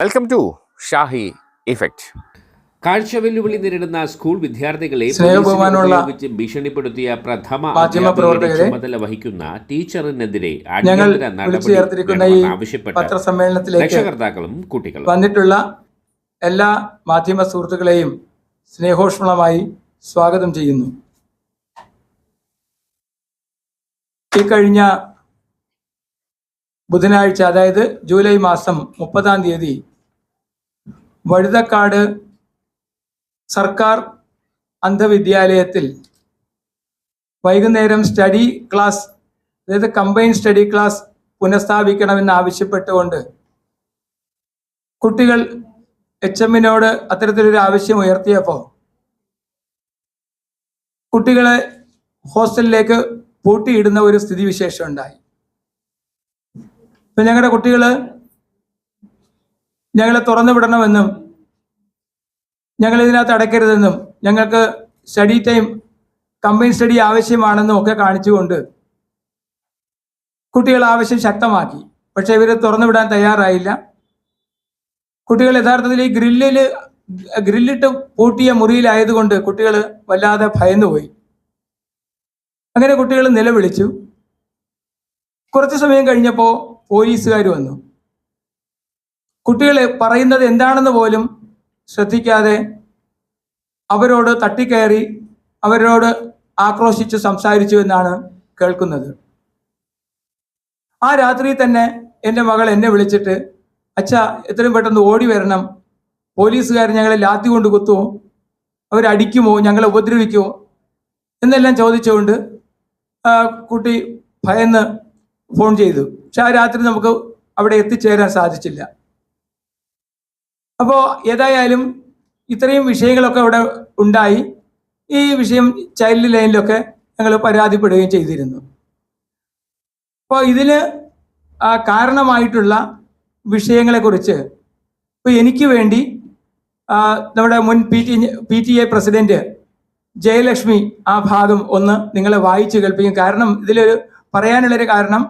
Welcome to Shahi effect കാഴ്ച വെല്ലുവിളി നേരിടുന്ന സ്കൂൾ വിദ്യാർത്ഥികളെ ഉപയോഗിച്ച് ഭീഷണിപ്പെടുത്തിയ പ്രഥമ ചുമതല വഹിക്കുന്ന ടീച്ചറിനെതിരെ അടിയന്തര നടപടി ആവശ്യപ്പെട്ട് രക്ഷകർത്താക്കളും കുട്ടികളും. വന്നിട്ടുള്ള എല്ലാ മാധ്യമ സുഹൃത്തുക്കളെയും സ്നേഹോഷ്മളമായി സ്വാഗതം ചെയ്യുന്നു. ഈ കഴിഞ്ഞ ബുധനാഴ്ച അതായത് ജൂലൈ മാസം മുപ്പതാം തീയതി വഴുതക്കാട് സർക്കാർ അന്ധവിദ്യാലയത്തിൽ വൈകുന്നേരം സ്റ്റഡി ക്ലാസ് അതായത് കമ്പൈൻ സ്റ്റഡി ക്ലാസ് പുനഃസ്ഥാപിക്കണമെന്ന് ആവശ്യപ്പെട്ടുകൊണ്ട് കുട്ടികൾ എച്ച് എമ്മിനോട് അത്തരത്തിലൊരു ആവശ്യം ഉയർത്തിയപ്പോൾ കുട്ടികളെ ഹോസ്റ്റലിലേക്ക് പൂട്ടിയിടുന്ന ഒരു സ്ഥിതിവിശേഷം ഉണ്ടായി. ഇപ്പൊ ഞങ്ങളുടെ കുട്ടികൾ ഞങ്ങളെ തുറന്നു വിടണമെന്നും ഞങ്ങൾ ഇതിനകത്ത് അടയ്ക്കരുതെന്നും ഞങ്ങൾക്ക് സ്റ്റഡി ടൈം കമ്പൈൻ സ്റ്റഡി ആവശ്യമാണെന്നും ഒക്കെ കാണിച്ചുകൊണ്ട് കുട്ടികൾ ആവശ്യം ശക്തമാക്കി. പക്ഷെ ഇവർ തുറന്നു വിടാൻ തയ്യാറായില്ല. കുട്ടികൾ യഥാർത്ഥത്തിൽ ഈ ഗ്രില്ലിൽ ഗ്രില്ലിട്ട് പൂട്ടിയ മുറിയിലായതുകൊണ്ട് കുട്ടികൾ വല്ലാതെ ഭയന്നുപോയി. അങ്ങനെ കുട്ടികൾ നിലവിളിച്ചു. കുറച്ച് സമയം കഴിഞ്ഞപ്പോൾ പോലീസുകാർ വന്നു. കുട്ടികൾ പറയുന്നത് എന്താണെന്ന് പോലും ശ്രദ്ധിക്കാതെ അവരോട് തട്ടിക്കയറി അവരോട് ആക്രോശിച്ച് സംസാരിച്ചു എന്നാണ് കേൾക്കുന്നത്. ആ രാത്രി തന്നെ എന്റെ മകൾ എന്നെ വിളിച്ചിട്ട് അച്ഛ എത്രയും പെട്ടെന്ന് ഓടി വരണം. പോലീസുകാർ ഞങ്ങളെ ലാത്തി കൊണ്ട് കുത്തുമോ അവരടിക്കുമോ ഞങ്ങളെ ഉപദ്രവിക്കുമോ എന്നെല്ലാം ചോദിച്ചുകൊണ്ട് കുട്ടി ഭയന്ന് ഫോൺ ചെയ്തു. പക്ഷെ ആ രാത്രി നമുക്ക് അവിടെ എത്തിച്ചേരാൻ സാധിച്ചില്ല. അപ്പോൾ ഏതായാലും ഇത്രയും വിഷയങ്ങളൊക്കെ അവിടെ ഉണ്ടായി. ഈ വിഷയം ചൈൽഡ് ലൈനിലൊക്കെ ഞങ്ങൾ പരാതിപ്പെടുകയും ചെയ്തിരുന്നു. അപ്പോൾ ഇതിന് കാരണമായിട്ടുള്ള വിഷയങ്ങളെക്കുറിച്ച് ഇപ്പോൾ എനിക്ക് വേണ്ടി നമ്മുടെ മുൻ P T P T A president Jayalakshmi ആ ഭാഗം ഒന്ന് നിങ്ങളെ വായിച്ചു കേൾപ്പിക്കും. കാരണം ഇതിലൊരു പറയാനുള്ളൊരു കാരണം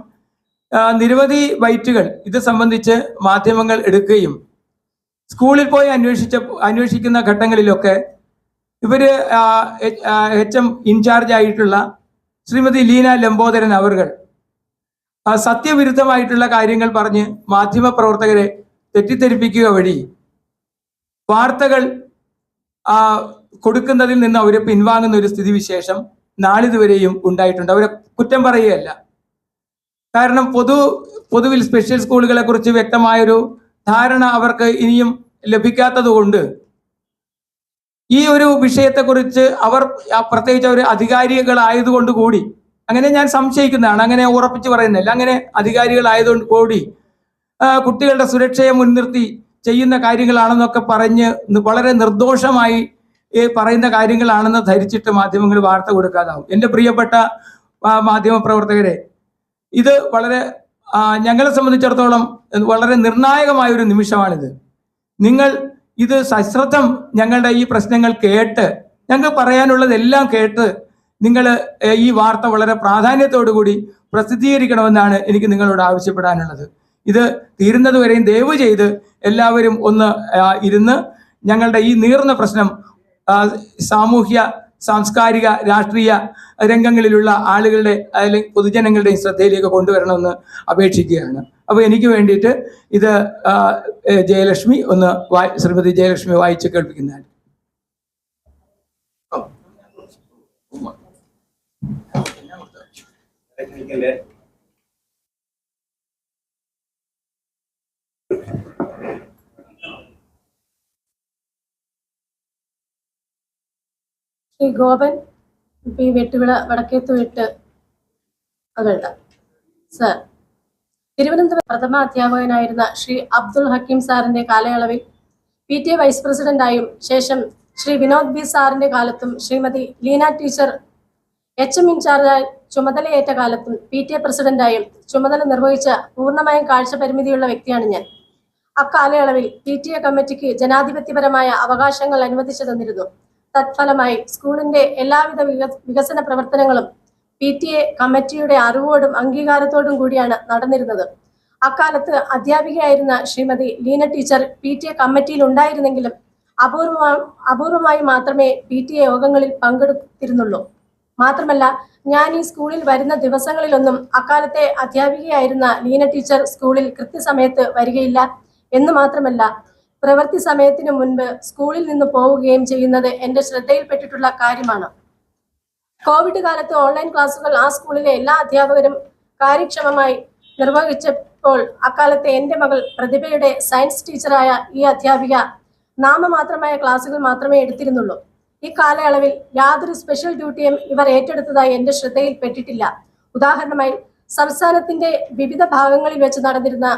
നിരവധി വൈറ്റുകൾ ഇത് സംബന്ധിച്ച് മാധ്യമങ്ങൾ എടുക്കുകയും സ്കൂളിൽ പോയി അന്വേഷിച്ച അന്വേഷിക്കുന്ന ഘട്ടങ്ങളിലൊക്കെ ഇവർ എച്ച് എം ഇൻചാർജ് ആയിട്ടുള്ള ശ്രീമതി ലീന ലംബോദരൻ അവർകൾ സത്യവിരുദ്ധമായിട്ടുള്ള കാര്യങ്ങൾ പറഞ്ഞ് മാധ്യമ പ്രവർത്തകരെ തെറ്റിദ്ധരിപ്പിക്കുക വഴി വാർത്തകൾ കൊടുക്കുന്നതിൽ നിന്ന് അവരെ പിൻവാങ്ങുന്ന ഒരു സ്ഥിതിവിശേഷം നാളിതുവരെയും ഉണ്ടായിട്ടുണ്ട്. അവരെ കുറ്റം പറയുകയല്ല. കാരണം പൊതു പൊതുവിൽ സ്പെഷ്യൽ സ്കൂളുകളെ കുറിച്ച് വ്യക്തമായൊരു ധാരണ അവർക്ക് ഇനിയും ലഭിക്കാത്തത് കൊണ്ട് ഈ ഒരു വിഷയത്തെക്കുറിച്ച് അവർ പ്രത്യേകിച്ച് അവർ അധികാരികളായതുകൊണ്ട് കൂടി അങ്ങനെ ഞാൻ സംശയിക്കുന്നതാണ് അങ്ങനെ ഉറപ്പിച്ച് പറയുന്നില്ല. അങ്ങനെ അധികാരികളായതുകൊണ്ട് കൂടി കുട്ടികളുടെ സുരക്ഷയെ മുൻനിർത്തി ചെയ്യുന്ന കാര്യങ്ങളാണെന്നൊക്കെ പറഞ്ഞ് വളരെ നിർദോഷമായി പറയുന്ന കാര്യങ്ങളാണെന്ന് ധരിച്ചിട്ട് മാധ്യമങ്ങൾ വാർത്ത കൊടുക്കാതാവും. എന്റെ പ്രിയപ്പെട്ട മാധ്യമ പ്രവർത്തകരെ ഇത് വളരെ ഞങ്ങളെ സംബന്ധിച്ചിടത്തോളം വളരെ നിർണായകമായ ഒരു നിമിഷമാണിത്. നിങ്ങൾ ഇത് സശ്രദ്ധം ഞങ്ങളുടെ ഈ പ്രശ്നങ്ങൾ കേട്ട് ഞങ്ങൾ പറയാനുള്ളതെല്ലാം കേട്ട് നിങ്ങൾ ഈ വാർത്ത വളരെ കൂടി പ്രസിദ്ധീകരിക്കണമെന്നാണ് എനിക്ക് നിങ്ങളോട് ആവശ്യപ്പെടാനുള്ളത്. ഇത് തീരുന്നതുവരെയും ദയവ് ചെയ്ത് എല്ലാവരും ഒന്ന് ഇരുന്ന് ഞങ്ങളുടെ ഈ നീർന്ന പ്രശ്നം സാമൂഹ്യ സാംസ്കാരിക രാഷ്ട്രീയ രംഗങ്ങളിലുള്ള ആളുകളുടെ അല്ലെങ്കിൽ പൊതുജനങ്ങളുടെയും ശ്രദ്ധയിലേക്ക് കൊണ്ടുവരണമെന്ന് അപേക്ഷിക്കുകയാണ്. അപ്പോൾ എനിക്ക് വേണ്ടിയിട്ട് ഇത് ജയലക്ഷ്മി ഒന്ന് വായി ശ്രീമതി ജയലക്ഷ്മി വായിച്ച് കേൾപ്പിക്കുന്നതാണ് ശ്രീ ഗോപൻ പി വെട്ടുവിള വടക്കേത്ത് വെട്ട് മകളുടെ സർ തിരുവനന്തപുരം പ്രഥമ അധ്യാപകനായിരുന്ന ശ്രീ അബ്ദുൾ ഹക്കീം സാറിന്റെ കാലയളവിൽ പി ടി എ വൈസ് പ്രസിഡന്റായും ശേഷം ശ്രീ വിനോദ് ബി സാറിന്റെ കാലത്തും Shrimati Leena teacher H M ഇൻചാർജായി ചുമതലയേറ്റ കാലത്തും പി ടി എ പ്രസിഡന്റായും ചുമതല നിർവഹിച്ച പൂർണമായും കാഴ്ച പരിമിതിയുള്ള വ്യക്തിയാണ് ഞാൻ. അക്കാലയളവിൽ പി ടി എ കമ്മിറ്റിക്ക് ജനാധിപത്യപരമായ അവകാശങ്ങൾ അനുവദിച്ചു തന്നിരുന്നു തത്ഫലമായി സ്കൂളിന്റെ എല്ലാവിധ വികസന പ്രവർത്തനങ്ങളും പി ടി എ കമ്മിറ്റിയുടെ അറിവോടും അംഗീകാരത്തോടും കൂടിയാണ് നടന്നിരുന്നത്. അക്കാലത്ത് അധ്യാപികയായിരുന്ന Shrimati Leena teacher P T A കമ്മിറ്റിയിൽ ഉണ്ടായിരുന്നെങ്കിലും അപൂർവ അപൂർവമായി മാത്രമേ പി ടി എ യോഗങ്ങളിൽ പങ്കെടുത്തിരുന്നുള്ളൂ. മാത്രമല്ല ഞാൻ ഈ സ്കൂളിൽ വരുന്ന ദിവസങ്ങളിലൊന്നും അക്കാലത്തെ അധ്യാപികയായിരുന്ന ലീന ടീച്ചർ സ്കൂളിൽ കൃത്യസമയത്ത് വരികയില്ല എന്ന് മാത്രമല്ല പ്രവൃത്തി സമയത്തിന് മുൻപ് സ്കൂളിൽ നിന്ന് പോവുകയും ചെയ്യുന്നത് എന്റെ ശ്രദ്ധയിൽപ്പെട്ടിട്ടുള്ള കാര്യമാണ്. കോവിഡ് കാലത്ത് ഓൺലൈൻ ക്ലാസുകൾ ആ സ്കൂളിലെ എല്ലാ അധ്യാപകരും കാര്യക്ഷമമായി നിർവഹിച്ചപ്പോൾ അക്കാലത്തെ എന്റെ മകൾ പ്രതിഭയുടെ സയൻസ് ടീച്ചറായ ഈ അധ്യാപിക നാമമാത്രമായ ക്ലാസുകൾ മാത്രമേ എടുത്തിരുന്നുള്ളൂ. ഈ കാലയളവിൽ യാതൊരു സ്പെഷ്യൽ ഡ്യൂട്ടിയും ഇവർ ഏറ്റെടുത്തതായി എന്റെ ശ്രദ്ധയിൽപ്പെട്ടിട്ടില്ല. ഉദാഹരണമായി സംസ്ഥാനത്തിന്റെ വിവിധ ഭാഗങ്ങളിൽ വെച്ച് നടന്നിരുന്ന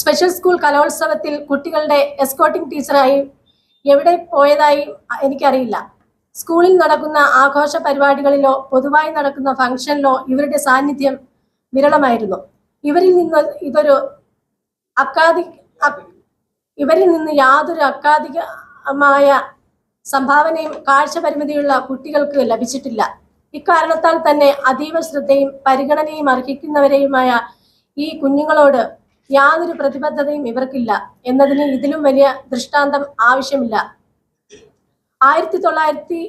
സ്പെഷ്യൽ സ്കൂൾ കലോത്സവത്തിൽ കുട്ടികളുടെ എസ്കോട്ടിംഗ് ടീച്ചറായി എവിടെ പോയതായി എനിക്കറിയില്ല. സ്കൂളിൽ നടക്കുന്ന ആഘോഷ പരിപാടികളിലോ പൊതുവായി നടക്കുന്ന ഫംഗ്ഷനിലോ ഇവരുടെ സാന്നിധ്യം വിരളമായിരുന്നു. ഇവരിൽ നിന്ന് ഇതൊരു അക്കാദി ഇവരിൽ നിന്ന് യാതൊരു അക്കാദികമായ സംഭാവനയും കാഴ്ച പരിമിതിയുള്ള കുട്ടികൾക്ക് ലഭിച്ചിട്ടില്ല. ഇക്കാരണത്താൽ തന്നെ അതീവ ശ്രദ്ധയും പരിഗണനയും അർഹിക്കുന്നവരെയുമായ ഈ കുഞ്ഞുങ്ങളോട് യാതൊരു പ്രതിബദ്ധതയും ഇവർക്കില്ല. എന്നതിന് ഇതിലും വലിയ ദൃഷ്ടാന്തം ആവശ്യമില്ല. ആയിരത്തി തൊള്ളായിരത്തി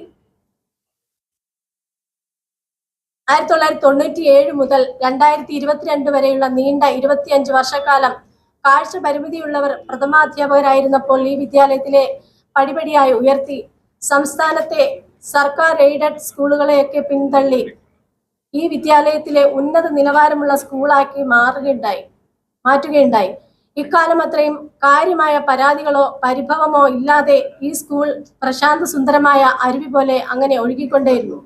ആയിരത്തി തൊള്ളായിരത്തി തൊണ്ണൂറ്റി ഏഴ് മുതൽ രണ്ടായിരത്തി ഇരുപത്തിരണ്ട് വരെയുള്ള നീണ്ട ഇരുപത്തിയഞ്ച് വർഷക്കാലം കാഴ്ച പരിമിതിയുള്ളവർ പ്രഥമാധ്യാപകരായിരുന്നപ്പോൾ ഈ വിദ്യാലയത്തിലെ പടിപടിയായി ഉയർത്തി സംസ്ഥാനത്തെ സർക്കാർ എയ്ഡഡ് സ്കൂളുകളെയൊക്കെ പിന്തള്ളി ഈ വിദ്യാലയത്തിലെ ഉന്നത നിലവാരമുള്ള സ്കൂളാക്കി മാറുകയുണ്ടായി. മാറ്റുകയുണ്ടായി. ഇക്കാലം അത്രയും കാര്യമായ പരാതികളോ പരിഭവമോ ഇല്ലാതെ ഈ സ്കൂൾ പ്രശാന്ത സുന്ദരമായ അരുവി പോലെ അങ്ങനെ ഒഴുകിക്കൊണ്ടേയിരുന്നു.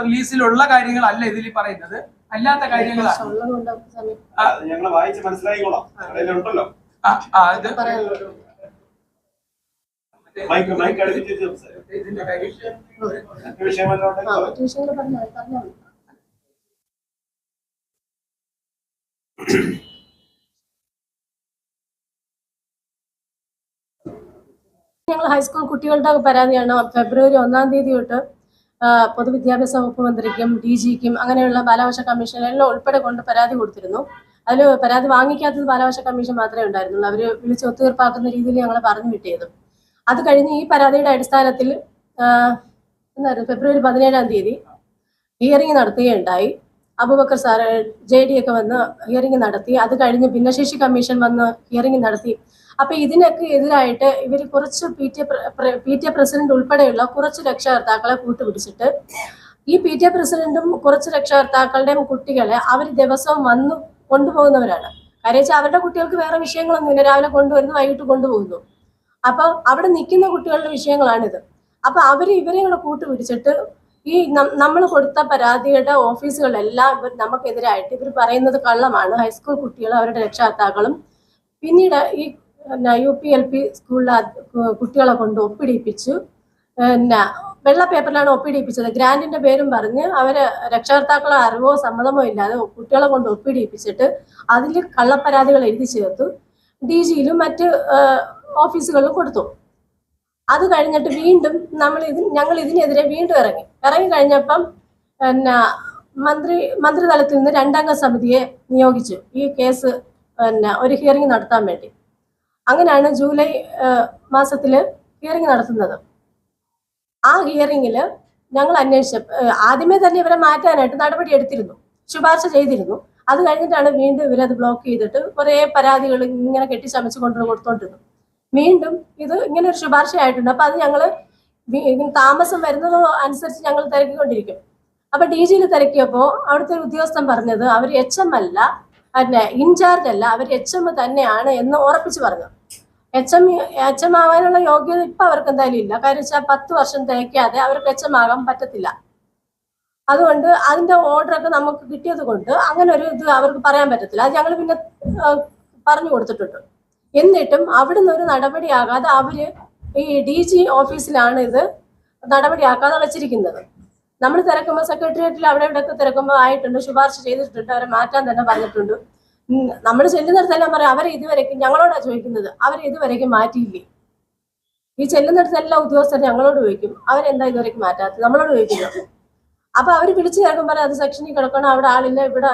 റിലീസിലുള്ള കാര്യങ്ങളല്ല ഇതിൽ പറയുന്നത്. അല്ലാത്ത കാര്യങ്ങളാണ് ഞങ്ങൾ വായിച്ച് മനസ്സിലാക്കിക്കോളാം അതിലുണ്ടല്ലോ ആ, ആ, ഇത് പറയാനുള്ളത് മൈക്ക് മൈക്ക് അടുപ്പിച്ച് സംസാരിക്കും. ഞങ്ങൾ ഹൈസ്കൂൾ കുട്ടികളുടെ പരാതിയാണ്. ഫെബ്രുവരി ഒന്നാം തീയതി തൊട്ട് പൊതുവിദ്യാഭ്യാസ വകുപ്പ് മന്ത്രിക്കും ഡി ജിക്കും അങ്ങനെയുള്ള ബാലാവകാശ എല്ലാം ഉൾപ്പെടെ കൊണ്ട് പരാതി കൊടുത്തിരുന്നു. അതിൽ പരാതി വാങ്ങിക്കാത്തത് ബാലാവകാശ കമ്മീഷൻ മാത്രമേ ഉണ്ടായിരുന്നുള്ളൂ. അവർ വിളിച്ച് ഒത്തുതീർപ്പാക്കുന്ന രീതിയിൽ ഞങ്ങൾ പറഞ്ഞു വിട്ടിയത് അത് കഴിഞ്ഞ് ഈ പരാതിയുടെ അടിസ്ഥാനത്തിൽ എന്നായിരുന്നു ഫെബ്രുവരി പതിനേഴാം തീയതി ഹിയറിംഗ് നടത്തുകയുണ്ടായി. അബുബക്കർ സാറ് ജെ ഡി ഒക്കെ വന്ന് ഹിയറിംഗ് നടത്തി. അത് കഴിഞ്ഞ് ഭിന്നശേഷി കമ്മീഷൻ വന്ന് ഹിയറിംഗ് നടത്തി. അപ്പൊ ഇതിനൊക്കെ എതിരായിട്ട് ഇവർ കുറച്ച് P T P T A president ഉൾപ്പെടെയുള്ള കുറച്ച് രക്ഷകർത്താക്കളെ കൂട്ടുപിടിച്ചിട്ട് ഈ പി ടി എ പ്രസിഡന്റും കുറച്ച് രക്ഷകർത്താക്കളുടെയും കുട്ടികളെ അവർ ദിവസവും വന്നു കൊണ്ടുപോകുന്നവരാണ്. കാര്യം വെച്ചാൽ അവരുടെ കുട്ടികൾക്ക് വേറെ വിഷയങ്ങളൊന്നുമില്ല. രാവിലെ കൊണ്ടുവരുന്നു വൈകിട്ട് കൊണ്ടുപോകുന്നു. അപ്പൊ അവിടെ നിൽക്കുന്ന കുട്ടികളുടെ വിഷയങ്ങളാണിത്. അപ്പൊ അവർ ഇവരെ കൂടെ പിടിച്ചിട്ട് ഈ നമ്മൾ കൊടുത്ത പരാതിയുടെ ഓഫീസുകളെല്ലാം ഇവർ നമുക്കെതിരായിട്ട് ഇവർ പറയുന്നത് കള്ളമാണ്. ഹൈസ്കൂൾ കുട്ടികൾ അവരുടെ രക്ഷകർത്താക്കളും പിന്നീട് ഈ യു പി എൽ പി സ്കൂളിലെ കുട്ടികളെ കൊണ്ട് ഒപ്പിടിപ്പിച്ചു. പിന്നെ വെള്ള പേപ്പറിലാണ് ഒപ്പിടിപ്പിച്ചത്. ഗ്രാൻഡിന്റെ പേരും പറഞ്ഞ് അവർ രക്ഷകർത്താക്കളെ അറിവോ സമ്മതമോ ഇല്ലാതെ കുട്ടികളെ കൊണ്ട് ഒപ്പിടിപ്പിച്ചിട്ട് അതിൽ കള്ളപ്പരാതികൾ എഴുതി ചേർത്തു. ഡി ജിയിലും മറ്റ് ഓഫീസുകളിലും കൊടുത്തു. അത് കഴിഞ്ഞിട്ട് വീണ്ടും നമ്മൾ ഇതിന് ഞങ്ങൾ ഇതിനെതിരെ വീണ്ടും ഇറങ്ങി. ഇറങ്ങി കഴിഞ്ഞപ്പം പിന്നെ മന്ത്രി മന്ത്രിതലത്തിൽ നിന്ന് രണ്ടംഗ സമിതിയെ നിയോഗിച്ചു. ഈ കേസ് പിന്നെ ഒരു ഹിയറിംഗ് നടത്താൻ വേണ്ടി. അങ്ങനെയാണ് ജൂലൈ മാസത്തിൽ ഹിയറിംഗ് നടത്തുന്നത്. ആ ഹിയറിംഗിൽ ഞങ്ങൾ അന്വേഷിച്ച ആദ്യമേ തന്നെ ഇവരെ മാറ്റാനായിട്ട് നടപടി എടുത്തിരുന്നു. ശുപാർശ ചെയ്തിരുന്നു. അത് കഴിഞ്ഞിട്ടാണ് വീണ്ടും ഇവരത് ബ്ലോക്ക് ചെയ്തിട്ട് കുറേ പരാതികൾ ഇങ്ങനെ കെട്ടിച്ചമച്ച് കൊണ്ട് കൊടുത്തോണ്ടിരുന്നു വീണ്ടും ഇത് ഇങ്ങനെ ഒരു ശുപാർശയായിട്ടുണ്ട്. അപ്പൊ അത് ഞങ്ങൾ താമസം വരുന്നത് അനുസരിച്ച് ഞങ്ങൾ തിരക്കിക്കൊണ്ടിരിക്കും. അപ്പൊ ഡി ജിയിൽ തിരക്കിയപ്പോൾ അവിടുത്തെ ഒരു ഉദ്യോഗസ്ഥൻ പറഞ്ഞത് അവർ എച്ച് എം അല്ല പിന്നെ ഇൻചാർജ് അല്ല അവർ എച്ച് എം തന്നെയാണ് എന്ന് ഉറപ്പിച്ചു പറഞ്ഞു. എച്ച് എം എച്ച് എം ആവാനുള്ള യോഗ്യത ഇപ്പൊ അവർക്ക് എന്തായാലും ഇല്ല. കാര്യം വെച്ചാൽ പത്ത് വർഷം തേക്കാതെ അവർക്ക് എച്ച് എം ആകാൻ പറ്റത്തില്ല. അതുകൊണ്ട് അതിന്റെ ഓർഡർ ഒക്കെ നമുക്ക് കിട്ടിയത് കൊണ്ട് അങ്ങനെ ഒരു ഇത് അവർക്ക് പറയാൻ പറ്റത്തില്ല. അത് ഞങ്ങൾ പിന്നെ പറഞ്ഞു കൊടുത്തിട്ടുണ്ട്. എന്നിട്ടും അവിടുന്ന് ഒരു നടപടിയാകാതെ അവർ ഈ ഡി ജി ഓഫീസിലാണ് ഇത് നടപടിയാക്കാതെ വെച്ചിരിക്കുന്നത്. നമ്മൾ തിരക്കുമ്പോൾ സെക്രട്ടേറിയറ്റിൽ അവിടെ ഇവിടെയൊക്കെ തിരക്കുമ്പോൾ ആയിട്ടുണ്ട് ശുപാർശ ചെയ്തിട്ടുണ്ട് അവരെ മാറ്റാൻ തന്നെ പറഞ്ഞിട്ടുണ്ട്. നമ്മൾ ചെല്ലുന്നിടത്തെല്ലാം പറയാം അവരെ ഇതുവരെയ്ക്കും ഞങ്ങളോടാ ചോദിക്കുന്നത് അവരെ ഇതുവരെയ്ക്കും മാറ്റിയില്ലേ? ഈ ചെല്ലുന്നിടത്തെല്ലാം ഉദ്യോഗസ്ഥർ ഞങ്ങളോട് ചോദിക്കും അവരെന്താ ഇതുവരേക്കും മാറ്റാത്തത്? നമ്മളോട് ചോദിക്കുന്നു. അപ്പൊ അവർ വിളിച്ചു കേൾക്കുമ്പോൾ അത് സെക്ഷനിൽ കിടക്കണം അവിടെ ആളില്ല ഇവിടെ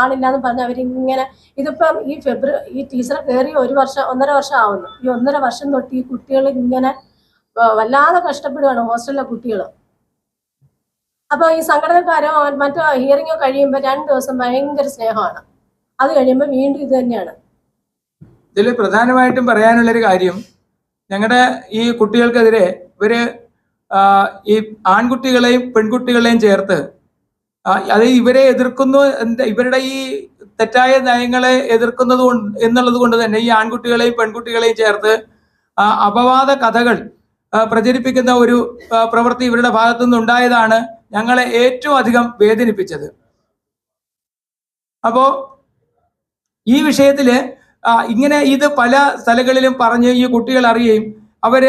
ആളില്ല എന്ന് പറഞ്ഞ് അവരിങ്ങനെ ഇതിപ്പം ഈ ഫെബ്രുവരി ഈ ടീച്ചർ കയറി ഒരു വർഷം ഒന്നര വർഷം ആവുന്നു. ഈ ഒന്നര വർഷം തൊട്ട് ഈ കുട്ടികൾ ഇങ്ങനെ വല്ലാതെ കഷ്ടപ്പെടുകയാണ് ഹോസ്റ്റലിലെ കുട്ടികൾ. അപ്പോൾ ഈ സംഘടനക്കാരോ മറ്റോ ഹിയറിങ്ങോ കഴിയുമ്പോൾ രണ്ട് ദിവസം ഭയങ്കര സ്നേഹമാണ്. അത് കഴിയുമ്പോൾ വീണ്ടും ഇത് തന്നെയാണ്. ഇതിൽ പ്രധാനമായിട്ടും പറയാനുള്ളൊരു കാര്യം ഞങ്ങളുടെ ഈ കുട്ടികൾക്കെതിരെ ഇവർ ഈ ആൺകുട്ടികളെയും പെൺകുട്ടികളെയും ചേർത്ത് അത് ഇവരെ എതിർക്കുന്നു ഇവരുടെ ഈ തെറ്റായ നയങ്ങളെ എതിർക്കുന്നത് കൊണ്ട് എന്നുള്ളത് കൊണ്ട് തന്നെ ഈ ആൺകുട്ടികളെയും പെൺകുട്ടികളെയും ചേർത്ത് അപവാദ കഥകൾ പ്രചരിപ്പിക്കുന്ന ഒരു പ്രവൃത്തി ഇവരുടെ ഭാഗത്തു നിന്നുണ്ടായതാണ് ഞങ്ങളെ ഏറ്റവും അധികം വേദനിപ്പിച്ചത്. അപ്പോ ഈ വിഷയത്തിൽ ഇങ്ങനെ ഇത് പല സ്ഥലങ്ങളിലും പറഞ്ഞ് ഈ കുട്ടികൾ അറിയുകയും അവർ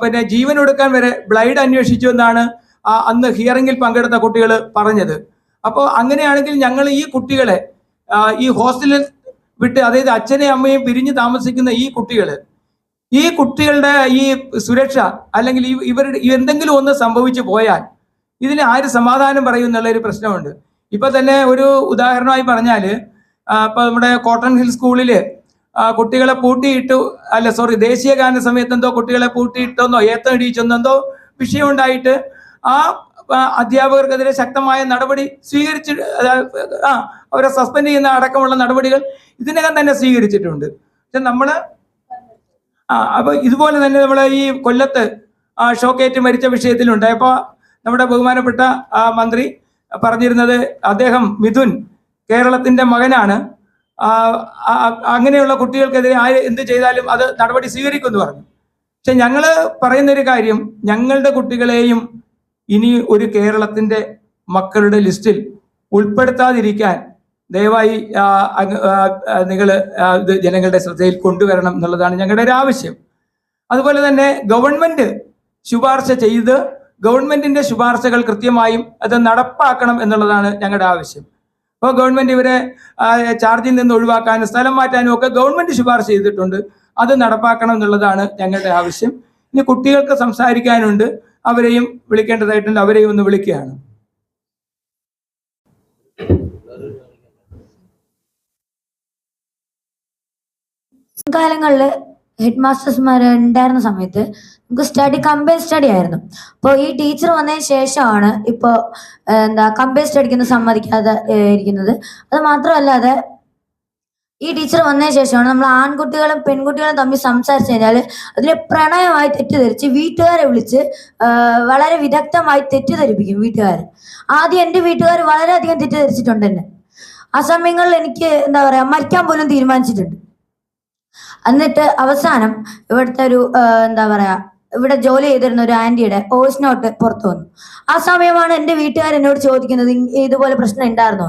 പിന്നെ ജീവൻ ഒടുക്കാൻ വരെ ബ്ലൈഡ് അന്വേഷിച്ചു എന്നാണ് അന്ന് ഹിയറിംഗിൽ പങ്കെടുത്ത കുട്ടികൾ പറഞ്ഞത്. അപ്പോൾ അങ്ങനെയാണെങ്കിൽ ഞങ്ങൾ ഈ കുട്ടികളെ ഈ ഹോസ്റ്റലിൽ വിട്ട് അതായത് അച്ഛനെയും അമ്മയും പിരിഞ്ഞ് താമസിക്കുന്ന ഈ കുട്ടികൾ ഈ കുട്ടികളുടെ ഈ സുരക്ഷ അല്ലെങ്കിൽ ഇവരുടെ എന്തെങ്കിലും ഒന്ന് സംഭവിച്ചു പോയാൽ ഇതിന് ആര് സമാധാനം പറയും എന്നുള്ള ഒരു പ്രശ്നമുണ്ട്. ഇപ്പൊ തന്നെ ഒരു ഉദാഹരണമായി പറഞ്ഞാൽ ആ, ഇപ്പൊ നമ്മുടെ കോട്ടൺ ഹിൽ സ്കൂളിൽ കുട്ടികളെ പൂട്ടിയിട്ടു അല്ല സോറി ദേശീയ ഗാന സമയത്ത് എന്തോ കുട്ടികളെ പൂട്ടിയിട്ടെന്നോ ഏത്തം വിഷയം വിഷയമുണ്ടായിട്ട് ആ അധ്യാപകർക്കെതിരെ ശക്തമായ നടപടി സ്വീകരിച്ച് ആ അവരെ സസ്പെൻഡ് ചെയ്യുന്ന അടക്കമുള്ള നടപടികൾ ഇതിനകം തന്നെ സ്വീകരിച്ചിട്ടുണ്ട്. പക്ഷെ നമ്മൾ ആ അപ്പൊ ഇതുപോലെ തന്നെ നമ്മൾ ഈ കൊല്ലത്ത് ഷോക്കേറ്റ് മരിച്ച വിഷയത്തിലുണ്ട്. വിഷയത്തിലുണ്ടായപ്പോ നമ്മുടെ ബഹുമാനപ്പെട്ട മന്ത്രി പറഞ്ഞിരുന്നത് അദ്ദേഹം മിഥുൻ കേരളത്തിന്റെ മകനാണ്. അങ്ങനെയുള്ള കുട്ടികൾക്കെതിരെ ആര് എന്ത് ചെയ്താലും അത് നടപടി സ്വീകരിക്കുമെന്ന് പറഞ്ഞു. പക്ഷെ ഞങ്ങൾ പറയുന്നൊരു കാര്യം ഞങ്ങളുടെ കുട്ടികളെയും ഇനി ഒരു കേരളത്തിന്റെ മക്കളുടെ ലിസ്റ്റിൽ ഉൾപ്പെടുത്താതിരിക്കാൻ ദയവായി നിങ്ങൾ ഇത് ജനങ്ങളുടെ ശ്രദ്ധയിൽ കൊണ്ടുവരണം എന്നുള്ളതാണ് ഞങ്ങളുടെ ഒരു ആവശ്യം. അതുപോലെ തന്നെ ഗവൺമെന്റ് ശുപാർശ ചെയ്ത് ഗവൺമെന്റിന്റെ ശുപാർശകൾ കൃത്യമായും അത് നടപ്പാക്കണം എന്നുള്ളതാണ് ഞങ്ങളുടെ ആവശ്യം. അപ്പോൾ ഗവൺമെന്റ് ഇവരെ ചാർജിൽ നിന്ന് ഒഴിവാക്കാനും സ്ഥലം മാറ്റാനും ഒക്കെ ഗവൺമെന്റ് ശുപാർശ ചെയ്തിട്ടുണ്ട്. അത് നടപ്പാക്കണം എന്നുള്ളതാണ് ഞങ്ങളുടെ ആവശ്യം. ഇനി കുട്ടികൾക്ക് സംസാരിക്കാനുണ്ട്. അവരെയും വിളിക്കേണ്ടതായിട്ടുണ്ട്. അവരെയും ഒന്ന് വിളിക്കുകയാണ്. കാലങ്ങളിൽ ഹെഡ് മാസ്റ്റേഴ്സ്മാർ ഉണ്ടായിരുന്ന സമയത്ത് നമുക്ക് സ്റ്റഡി കമ്പൈൻ സ്റ്റഡി ആയിരുന്നു. അപ്പോൾ ഈ ടീച്ചർ വന്നതിന് ശേഷമാണ് ഇപ്പോൾ എന്താ കമ്പൈൻ സ്റ്റഡിക്ക് സമ്മതിക്കാതെ ഇരിക്കുന്നത്. അത് മാത്രമല്ലാതെ ഈ ടീച്ചർ വന്നതിന് ശേഷമാണ് നമ്മൾ ആൺകുട്ടികളും പെൺകുട്ടികളും തമ്മിൽ സംസാരിച്ചു കഴിഞ്ഞാൽ അതിനെ പ്രണയമായി തെറ്റിദ്ധരിച്ച് വീട്ടുകാരെ വിളിച്ച് വളരെ വിദഗ്ധമായി തെറ്റിദ്ധരിപ്പിക്കും വീട്ടുകാർ. ആദ്യം എന്റെ വീട്ടുകാർ വളരെയധികം തെറ്റിദ്ധരിച്ചിട്ടുണ്ട് എന്നെ. ആ സമയങ്ങളിൽ എനിക്ക് എന്താ പറയുക മരിക്കാൻ പോലും തീരുമാനിച്ചിട്ടുണ്ട്. എന്നിട്ട് അവസാനം ഇവിടുത്തെ ഒരു എന്താ പറയാ ഇവിടെ ജോലി ചെയ്തിരുന്ന ഒരു ആന്റിയുടെ വോയിസ് നോട്ട് പുറത്തു വന്നു. ആ സമയമാണ് എന്റെ വീട്ടുകാർ എന്നോട് ചോദിക്കുന്നത് "ഇ- ഇതുപോലെ പ്രശ്നം ഉണ്ടായിരുന്നോ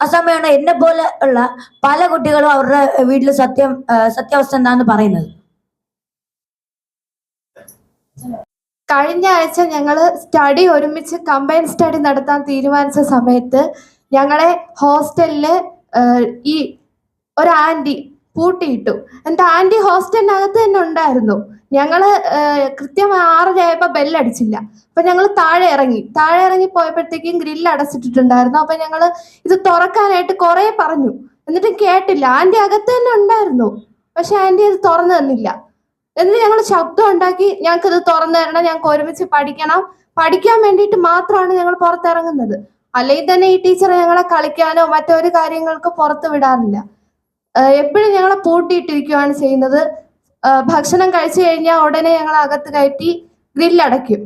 ആ സമയമാണ് എന്നെ പോലെ ഉള്ള പല കുട്ടികളും അവരുടെ വീട്ടിൽ സത്യം സത്യാവസ്ഥ എന്താന്ന് പറയുന്നത്. കഴിഞ്ഞ ആഴ്ച ഞങ്ങൾ സ്റ്റഡി ഒരുമിച്ച് കമ്പൈൻ സ്റ്റഡി നടത്താൻ തീരുമാനിച്ച സമയത്ത് ഞങ്ങളെ ഹോസ്റ്റലിൽ ഈ ഒരു ആന്റി പൂട്ടിയിട്ടു. എന്നിട്ട് ആന്റി ഹോസ്റ്റലിനകത്ത് തന്നെ ഉണ്ടായിരുന്നു. ഞങ്ങൾ കൃത്യം ആറരയായപ്പോൾ ബെല്ലടിച്ചില്ല അപ്പം ഞങ്ങൾ താഴെ ഇറങ്ങി. താഴെ ഇറങ്ങി പോയപ്പോഴത്തേക്കും ഗ്രില്ല് അടച്ചിട്ടിട്ടുണ്ടായിരുന്നു. അപ്പം ഞങ്ങൾ ഇത് തുറക്കാനായിട്ട് കുറേ പറഞ്ഞു. എന്നിട്ടും കേട്ടില്ല. ആന്റി അകത്ത് തന്നെ ഉണ്ടായിരുന്നു. പക്ഷെ ആന്റി അത് തുറന്നു തന്നില്ല. എന്നിട്ട് ഞങ്ങൾ ശബ്ദം ഉണ്ടാക്കി. ഞങ്ങൾക്ക് ഇത് തുറന്നു തരണം. ഞങ്ങൾക്ക് ഒരുമിച്ച് പഠിക്കണം. പഠിക്കാൻ വേണ്ടിയിട്ട് മാത്രമാണ് ഞങ്ങൾ പുറത്തിറങ്ങുന്നത്. അല്ലെങ്കിൽ തന്നെ ഈ ടീച്ചർ ഞങ്ങളെ കളിക്കാനോ മറ്റൊരു കാര്യങ്ങൾക്കോ പുറത്ത് വിടാറില്ല. എപ്പോഴും ഞങ്ങളെ പൂട്ടിയിട്ടിരിക്കുകയാണ് ചെയ്യുന്നത്. ഭക്ഷണം കഴിച്ചു കഴിഞ്ഞാൽ ഉടനെ ഞങ്ങൾ അകത്ത് കയറ്റി ഗ്രില്ലടയ്ക്കും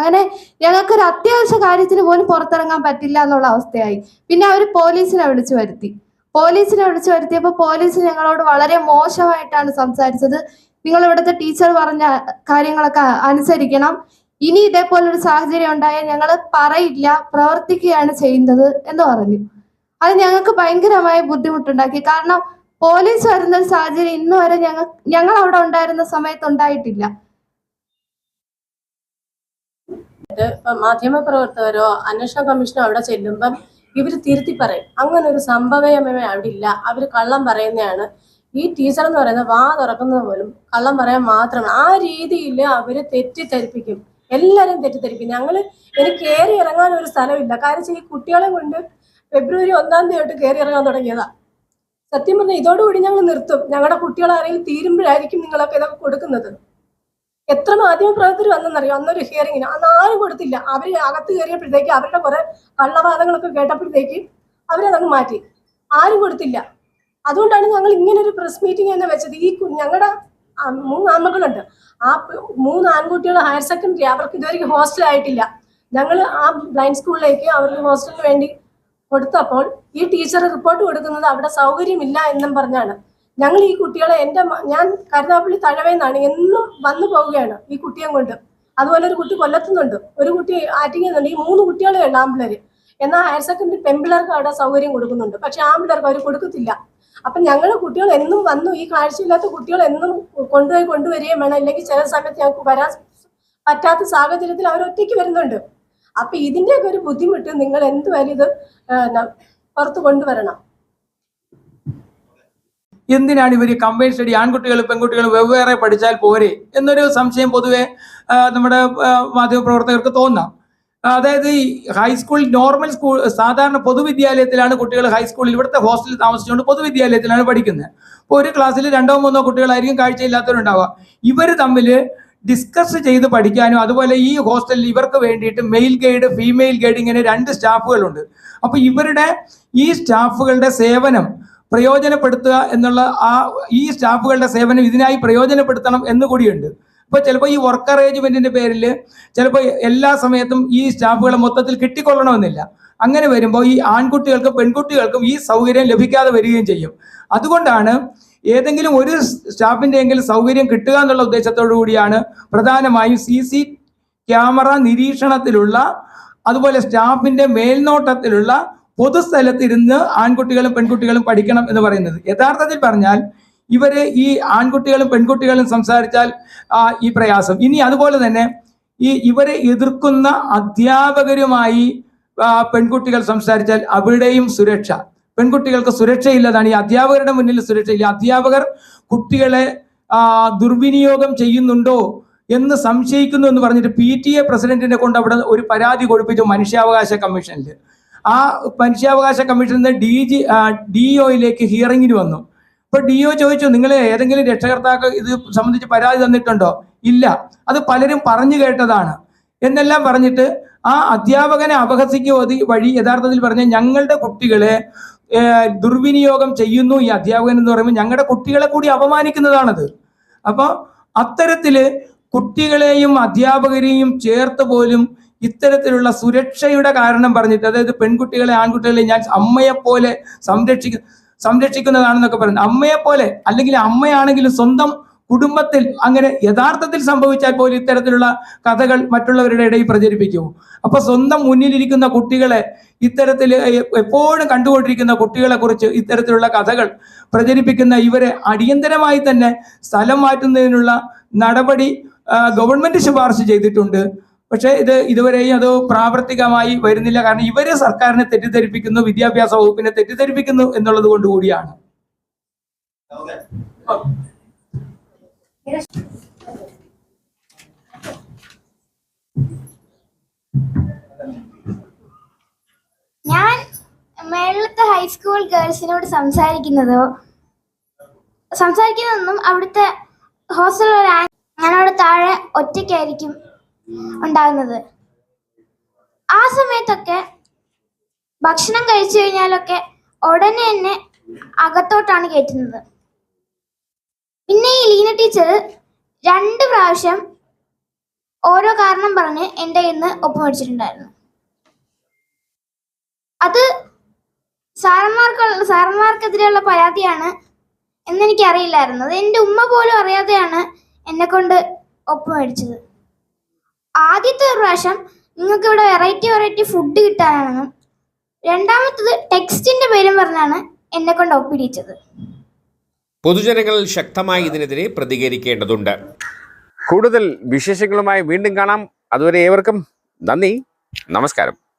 അങ്ങനെ ഞങ്ങൾക്ക് ഒരു അത്യാവശ്യ കാര്യത്തിന് പോലും പുറത്തിറങ്ങാൻ പറ്റില്ല എന്നുള്ള അവസ്ഥയായി. പിന്നെ അവർ പോലീസിനെ വിളിച്ചു വരുത്തി. പോലീസിനെ വിളിച്ചു വരുത്തിയപ്പോൾ പോലീസ് ഞങ്ങളോട് വളരെ മോശമായിട്ടാണ് സംസാരിച്ചത്. നിങ്ങൾ ഇവിടുത്തെ ടീച്ചർ പറഞ്ഞ കാര്യങ്ങളൊക്കെ അനുസരിക്കണം. ഇനി ഇതേപോലൊരു സാഹചര്യം ഉണ്ടായാൽ ഞങ്ങൾ പറയില്ല പ്രവർത്തിക്കുകയാണ് ചെയ്യുന്നത് എന്ന് പറഞ്ഞു. അത് ഞങ്ങൾക്ക് ഭയങ്കരമായ ബുദ്ധിമുട്ടുണ്ടാക്കി. കാരണം പോലീസ് വരുന്ന ഒരു സാഹചര്യം ഇന്ന് വരെ ഞങ്ങൾ ഞങ്ങൾ അവിടെ ഉണ്ടായിരുന്ന സമയത്ത് ഉണ്ടായിട്ടില്ല. മാധ്യമ പ്രവർത്തകരോ അന്വേഷണ കമ്മീഷനോ അവിടെ ചെല്ലുമ്പം ഇവർ തിരുത്തി പറയും. അങ്ങനെ ഒരു സംഭവമേ അവിടെ ഇല്ല അവർ കള്ളം പറയുന്നതാണ്. ഈ ടീച്ചർ എന്ന് പറയുന്നത് വാ തുറക്കുന്നത് പോലും കള്ളം പറയാൻ മാത്രമാണ്. ആ രീതിയിൽ അവർ തെറ്റിദ്ധരിപ്പിക്കും. എല്ലാവരും തെറ്റിദ്ധരിക്കും ഞങ്ങൾ എനിക്ക് കയറി ഇറങ്ങാൻ ഒരു സ്ഥലമില്ല കാരണം ഈ കുട്ടികളെ കൊണ്ട് ഫെബ്രുവരി ഒന്നാം തീയതി തൊട്ട് കയറി ഇറങ്ങാൻ തുടങ്ങിയതാ. സത്യം പറഞ്ഞാൽ ഇതോടുകൂടി ഞങ്ങൾ നിർത്തും. ഞങ്ങളുടെ കുട്ടികൾ ആരെങ്കിലും തീരുമ്പോഴായിരിക്കും നിങ്ങളൊക്കെ ഇതൊക്കെ കൊടുക്കുന്നത്. എത്ര മാധ്യമപ്രവർത്തകർ വന്നെന്നറിയോ? അന്നൊരു ഹിയറിങ്ങിന് അന്ന് ആരും കൊടുത്തില്ല. അവർ അകത്ത് കയറിയപ്പോഴത്തേക്ക് അവരുടെ കുറെ കള്ളവാദങ്ങളൊക്കെ കേട്ടപ്പോഴത്തേക്ക് അവരതങ്ങ് മാറ്റി. ആരും കൊടുത്തില്ല. അതുകൊണ്ടാണ് ഞങ്ങൾ ഇങ്ങനെ ഒരു പ്രസ് മീറ്റിംഗ് തന്നെ വെച്ചത്. ഈ ഞങ്ങളുടെ മൂന്ന് ആൺമക്കളുണ്ട്. ആ മൂന്ന് ആൺകുട്ടികൾ ഹയർ സെക്കൻഡറി അവർക്ക് ഇതുവരെ ഹോസ്റ്റൽ ആയിട്ടില്ല. ഞങ്ങൾ ആ ബ്ലൈൻഡ് സ്കൂളിലേക്ക് അവർക്ക് ഹോസ്റ്റലിന് വേണ്ടി കൊടുത്തപ്പോൾ ഈ ടീച്ചർ റിപ്പോർട്ട് കൊടുക്കുന്നത് അവിടെ സൗകര്യമില്ല എന്നും പറഞ്ഞാണ്. ഞങ്ങൾ ഈ കുട്ടികളെ എന്റെ ഞാൻ കരുനാപ്പള്ളി തഴവേന്നാണ് എന്നും വന്നു പോവുകയാണ് ഈ കുട്ടിയെ കൊണ്ട്. അതുപോലെ ഒരു കുട്ടി കൊല്ലത്തുന്നുണ്ട്. ഒരു കുട്ടി ആറ്റിങ്ങുന്നുണ്ട് ഈ മൂന്ന് കുട്ടികളെ ഉള്ളു ആമ്പിളർ എന്നാൽ ഹയർ സെക്കൻഡറി പെമ്പിളർക്ക് അവിടെ സൗകര്യം കൊടുക്കുന്നുണ്ട്. പക്ഷെ ആമ്പിളർക്ക് അവർ കൊടുക്കത്തില്ല. അപ്പം ഞങ്ങളുടെ കുട്ടികൾ എന്നും വന്നു. ഈ കാഴ്ചയില്ലാത്ത കുട്ടികൾ എന്നും കൊണ്ടുപോയി കൊണ്ടുവരികയും വേണം. അല്ലെങ്കിൽ ചില സമയത്ത് ഞങ്ങൾക്ക് വരാൻ പറ്റാത്ത സാഹചര്യത്തിൽ അവർ ഒറ്റയ്ക്ക് വരുന്നുണ്ട്. അപ്പൊ ഇതിന്റെയൊക്കെ ഒരു ബുദ്ധിമുട്ട് നിങ്ങൾ എന്തുവരെ ഇത് പുറത്തു കൊണ്ടുവരണം. എന്തിനാണ് ഇവർ കമ്പൈൻ സ്റ്റഡി ആൺകുട്ടികളും പെൺകുട്ടികളും വെവ്വേറെ പഠിച്ചാൽ പോരെ? എന്നൊരു സംശയം പൊതുവെ നമ്മുടെ മാധ്യമ മാധ്യമപ്രവർത്തകർക്ക് തോന്നാം. അതായത് ഈ ഹൈസ്കൂൾ നോർമൽ സ്കൂൾ സാധാരണ പൊതുവിദ്യാലയത്തിലാണ് കുട്ടികൾ ഹൈസ്കൂളിൽ ഇവിടുത്തെ ഹോസ്റ്റലിൽ താമസിച്ചുകൊണ്ട് പൊതുവിദ്യാലയത്തിലാണ് പഠിക്കുന്നത്. അപ്പോൾ ഒരു ക്ലാസ്സിൽ രണ്ടോ മൂന്നോ കുട്ടികളായിരിക്കും കാഴ്ചയില്ലാത്തവരുണ്ടാവുക. ഇവർ തമ്മിൽ ഡിസ്കസ് ചെയ്ത് പഠിക്കാനും അതുപോലെ ഈ ഹോസ്റ്റലിൽ ഇവർക്ക് വേണ്ടിയിട്ട് മെയിൽ ഗൈഡ് ഫീമെയിൽ ഗൈഡ് ഇങ്ങനെ രണ്ട് സ്റ്റാഫുകളുണ്ട്. അപ്പോൾ ഇവരുടെ ഈ സ്റ്റാഫുകളുടെ സേവനം പ്രയോജനപ്പെടുത്തുക എന്നുള്ള ആ ഈ സ്റ്റാഫുകളുടെ സേവനം ഇതിനായി പ്രയോജനപ്പെടുത്തണം എന്ന് കൂടിയുണ്ട്. അപ്പോൾ ചിലപ്പോൾ ഈ വർക്ക് അറേഞ്ച്മെന്റിന്റെ പേരിൽ ചിലപ്പോൾ എല്ലാ സമയത്തും ഈ സ്റ്റാഫുകളെ മൊത്തത്തിൽ കിട്ടിക്കൊള്ളണമെന്നില്ല. അങ്ങനെ വരുമ്പോൾ ഈ ആൺകുട്ടികൾക്കും പെൺകുട്ടികൾക്കും ഈ സൗകര്യം ലഭിക്കാതെ വരികയും ചെയ്യും. അതുകൊണ്ടാണ് ഏതെങ്കിലും ഒരു സ്റ്റാഫിന്റെ എങ്കിലും സൗകര്യം കിട്ടുക എന്നുള്ള ഉദ്ദേശത്തോടു കൂടിയാണ് പ്രധാനമായും സി സി ക്യാമറ നിരീക്ഷണത്തിലുള്ള അതുപോലെ സ്റ്റാഫിന്റെ മേൽനോട്ടത്തിലുള്ള പൊതുസ്ഥലത്തിരുന്ന് ആൺകുട്ടികളും പെൺകുട്ടികളും പഠിക്കണം എന്ന് പറയുന്നത്. യഥാർത്ഥത്തിൽ പറഞ്ഞാൽ ഇവർ ഈ ആൺകുട്ടികളും പെൺകുട്ടികളും സംസാരിച്ചാൽ ഈ പ്രയാസം. ഇനി അതുപോലെ തന്നെ ഈ ഇവരെ എതിർക്കുന്ന അധ്യാപകരുമായി പെൺകുട്ടികൾ സംസാരിച്ചാൽ അവിടെയും സുരക്ഷ. പെൺകുട്ടികൾക്ക് സുരക്ഷയില്ലതാണ്. ഈ അധ്യാപകരുടെ മുന്നിൽ സുരക്ഷയില്ല. അധ്യാപകർ കുട്ടികളെ ദുർവിനിയോഗം ചെയ്യുന്നുണ്ടോ എന്ന് സംശയിക്കുന്നു എന്ന് പറഞ്ഞിട്ട് പി ടി എ പ്രസിഡന്റിനെ കൊണ്ട് അവിടെ ഒരു പരാതി കൊടുപ്പിച്ചു മനുഷ്യാവകാശ കമ്മീഷനിൽ ആ മനുഷ്യാവകാശ കമ്മീഷനിൽ ഡി ജി ഡി ഒയിലേക്ക് ഹിയറിംഗിന് വന്നു. ഇപ്പൊ ഡി ഒ ചോദിച്ചു നിങ്ങൾ ഏതെങ്കിലും രക്ഷകർത്താക്കൾ ഇത് സംബന്ധിച്ച് പരാതി തന്നിട്ടുണ്ടോ? ഇല്ല. അത് പലരും പറഞ്ഞു കേട്ടതാണ്. എന്നെല്ലാം പറഞ്ഞിട്ട് ആ അധ്യാപകനെ അപഹസിക്കുക വഴി യഥാർത്ഥത്തിൽ പറഞ്ഞ ഞങ്ങളുടെ കുട്ടികളെ ദുർവിനിയോഗം ചെയ്യുന്നു ഈ അധ്യാപകൻ എന്ന് പറയുമ്പോൾ ഞങ്ങളുടെ കുട്ടികളെ കൂടി അപമാനിക്കുന്നതാണത്. അപ്പോൾ അത്തരത്തിൽ കുട്ടികളെയും അധ്യാപകരെയും ചേർത്ത് പോലും ഇത്തരത്തിലുള്ള സുരക്ഷയുടെ കാരണം പറഞ്ഞിട്ട് അതായത് പെൺകുട്ടികളെ ആൺകുട്ടികളെ ഞാൻ അമ്മയെപ്പോലെ സംരക്ഷിക്കുന്ന സംരക്ഷിക്ക സംരക്ഷിക്കുന്നതാണെന്നൊക്കെ പറയുന്നത് അമ്മയെപ്പോലെ അല്ലെങ്കിൽ അമ്മയാണെങ്കിലും സ്വന്തം കുടുംബത്തിൽ അങ്ങനെ യഥാർത്ഥത്തിൽ സംഭവിച്ചാൽ പോലും ഇത്തരത്തിലുള്ള കഥകൾ മറ്റുള്ളവരുടെ ഇടയിൽ പ്രചരിപ്പിക്കും. അപ്പൊ സ്വന്തം മുന്നിലിരിക്കുന്ന കുട്ടികളെ ഇത്തരത്തിൽ എപ്പോഴും കണ്ടുകൊണ്ടിരിക്കുന്ന കുട്ടികളെ കുറിച്ച് ഇത്തരത്തിലുള്ള കഥകൾ പ്രചരിപ്പിക്കുന്ന ഇവരെ അടിയന്തരമായി തന്നെ സ്ഥലം മാറ്റുന്നതിനുള്ള നടപടി ഗവൺമെന്റ് ശുപാർശ ചെയ്തിട്ടുണ്ട്. പക്ഷേ ഇത് ഇതുവരെയും അത് പ്രാവർത്തികമായി വരുന്നില്ല. കാരണം ഇവരെ സർക്കാരിനെ തെറ്റിദ്ധരിപ്പിക്കുന്നു വിദ്യാഭ്യാസ വകുപ്പിനെ തെറ്റിദ്ധരിപ്പിക്കുന്നു എന്നുള്ളത് കൊണ്ട് കൂടിയാണ്. ഞാൻ മേളത്തെ ഹൈസ്കൂൾ ഗേൾസിനോട് സംസാരിക്കുന്നതോ സംസാരിക്കുന്നതൊന്നും അവിടുത്തെ ഹോസ്റ്റലിൽ ഞാനവിടെ താഴെ ഒറ്റയ്ക്കായിരിക്കും ഉണ്ടാകുന്നത്. ആ സമയത്തൊക്കെ ഭക്ഷണം കഴിച്ചു കഴിഞ്ഞാലൊക്കെ ഉടനെ തന്നെ അകത്തോട്ടാണ് കയറ്റുന്നത്. പിന്നെ ഈ ലീന ടീച്ചർ രണ്ട് പ്രാവശ്യം ഓരോ കാരണം പറഞ്ഞ് എന്റെ കയ്യിൽ നിന്ന് ഒപ്പം മേടിച്ചിട്ടുണ്ടായിരുന്നു. അത് സാറന്മാർക്കുള്ള സാറന്മാർക്കെതിരെയുള്ള പരാതിയാണ് എന്നെനിക്ക് അറിയില്ലായിരുന്നു അത് എന്റെ ഉമ്മ പോലും അറിയാതെയാണ് എന്നെ കൊണ്ട് ഒപ്പ് മേടിച്ചത്. ആദ്യത്തെ ഒരു പ്രാവശ്യം നിങ്ങൾക്ക് ഇവിടെ വെറൈറ്റി വെറൈറ്റി ഫുഡ് കിട്ടാനാണെന്നും രണ്ടാമത്തത് ടെക്സ്റ്റിന്റെ പേരും പറഞ്ഞാണ് എന്നെ കൊണ്ട് ഒപ്പിടിച്ചത്. പൊതുജനങ്ങൾ ശക്തമായി ഇതിനെതിരെ പ്രതികരിക്കേണ്ടതുണ്ട്. കൂടുതൽ വിശേഷങ്ങളുമായി വീണ്ടും കാണാം. അതുവരെ ഏവർക്കും നന്ദി. നമസ്കാരം.